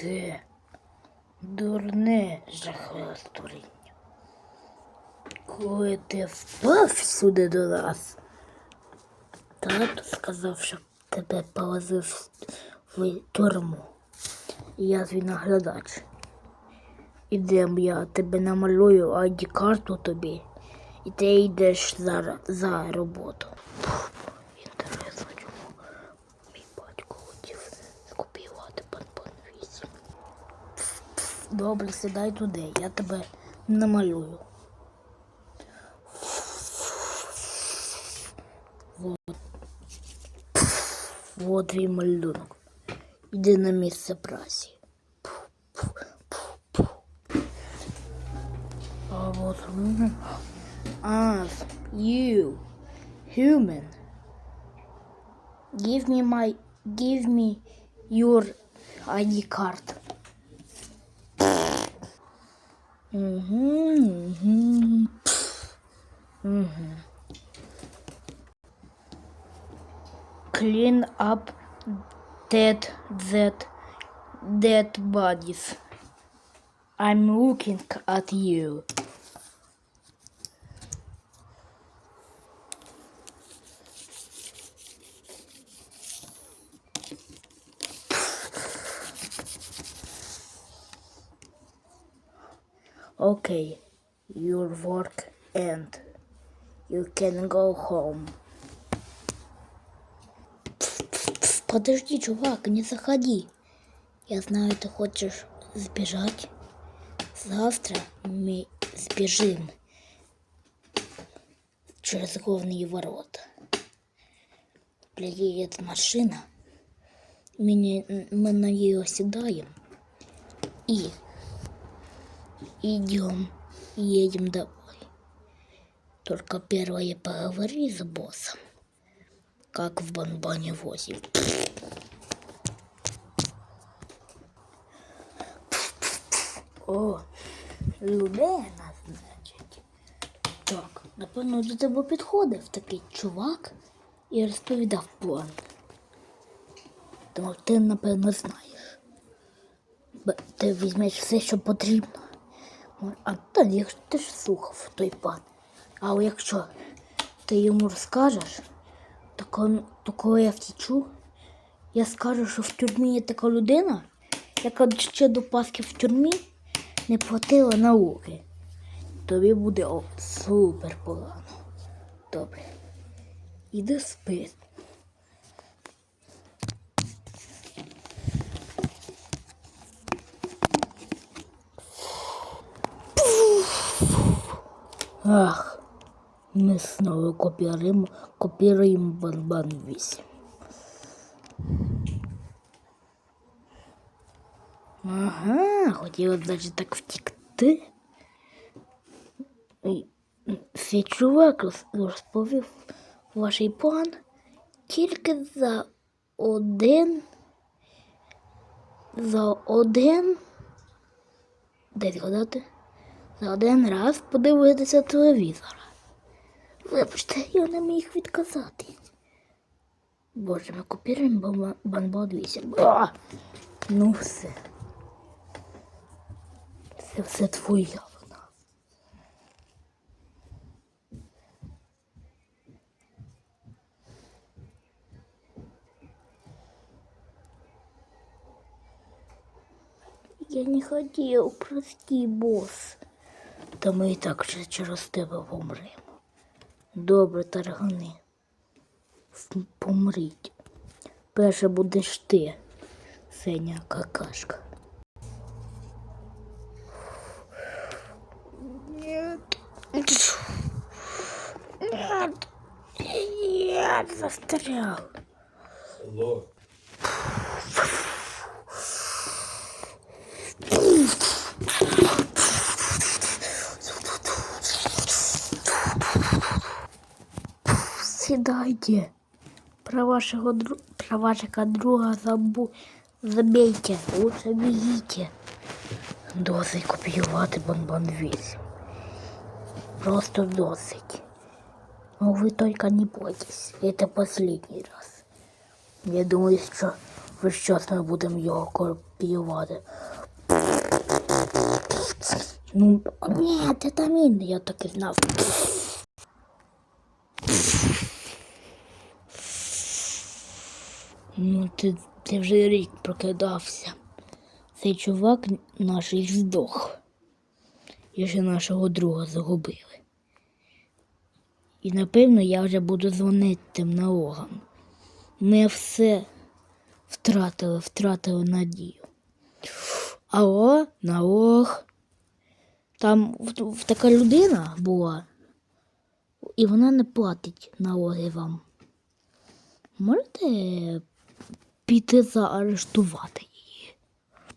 ти дурне жахливе створіння. Коли ти впав сюди до нас, тато сказав, щоб тебе повозив в тюрму. Я твій наглядач. Ідем, я тебе намалюю id карту тобі, і ти йдеш за, за роботу. Інтересно, чому мій батько хотів скопіювати пан 8. Добре, сідай туди, я тебе намалюю. Вот. Вот твій малюнок. Іди на місце праці. А вот us, you, human. Give me my, give me your ID card. Mm-hmm. Mm-hmm. Mm-hmm. Clean up dead that dead bodies. I'm looking at you. Okay, your work end. You can go home. Подожди, чувак, не заходи. Я знаю, ты хочешь сбежать. Завтра мы сбежим через главные ворота. Приедет машина. Меня, мы на нее седаем. И идем, едем домой. Только первое поговори с боссом, как в Банбане 8. О, Людена, значить. Так, напевно, до тебе підходив такий чувак і розповідав план. Тому ти, напевно, знаєш. Ти візьмеш все, що потрібно. А та якщо ти ж слухав той пан. А якщо ти йому розкажеш, то коли я втічу, я скажу, що в тюрмі є така людина, яка ще до Пасхи в тюрмі не платила науки. Тобі буде о, супер погано. Добре. Іди спи. Ах, ми знову копіруємо, копіруємо Банбан 8. Ага, хотіла, значить, так втікти. Цей чувак розповів ваш план тільки за один. За один. Десь згадати? За один раз подивитися телевізора. Вибачте, я не міг відказати. Боже, ми копіруємо банбод 8. Ну все. Це все твоя вина. Я не хотів, прости, бос. Та ми і так вже через тебе помремо. Добре, таргани. Помріть. Перше будеш ти, Сеня какашка. Нет. Нет. Нет, застрял. Алло. Сідайте. Про вашего, дру... про вашего друга забу... забейте. Лучше бегите. Досить копіювати бомбан 8. Просто досить. Но вы только не бойтесь. Это последний раз. Я думаю, що весь час ми будемо його співати. Ну, ні, це там він, я так і знав. Ну, ти, ти вже рік прокидався. Цей чувак наш і здох. І ще нашого друга загубили. І напевно я вже буду дзвонити тим налогам. Ми все втратили, втратили надію. Алло, налог. Там така людина була, і вона не платить налоги вам. Можете піти заарештувати її?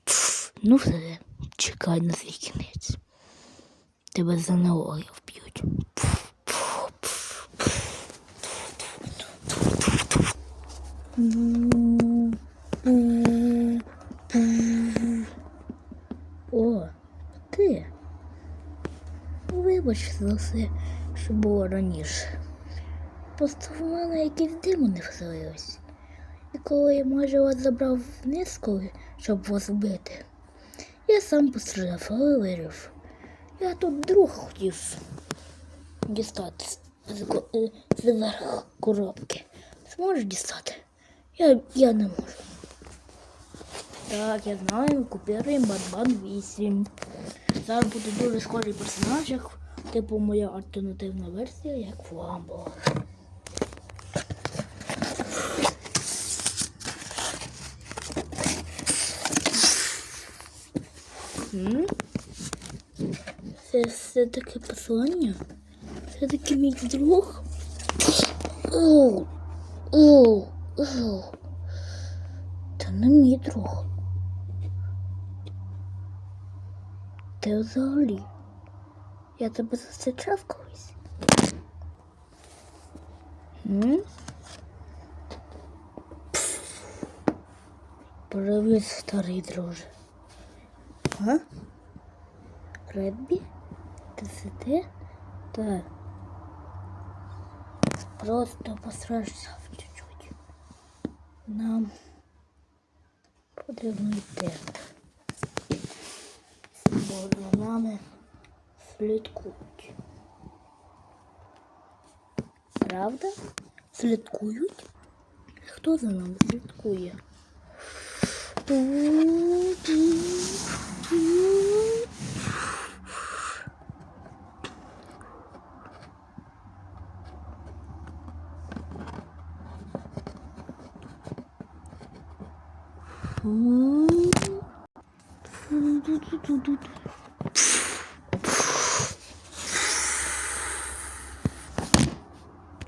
Пф, ну все, чекай на свій кінець. Тебе за налоги вб'ють. О, ти. Вибач за все, що було раніше. Просто в мене якісь демони вселились. І коли я майже вас забрав вниз, коли, щоб вас вбити, я сам постраждав, але вирів. Я тут друг хотів дістати з, з, ко- е, коробки. Зможеш дістати? Я, я не можу. Так, я знаю, ми купуємо Батман 8. Зараз буде дуже схожий персонаж, як типу моя альтернативна версія, як Фламбо. М? Це все таке послання? Це таки мій друг? Оу, оу, оу. Це не мій друг. Ти взагалі. Я тебе зустрічав колись. Привіт, старий друже. А? Редбі? Ти сиди? Так. Просто постраждав чуть-чуть. Нам потрібно йти. Бо за нами слідкують. Правда? Слідкують? Хто за нами слідкує? 嗯嘟嘟嘟嘟嘟嘟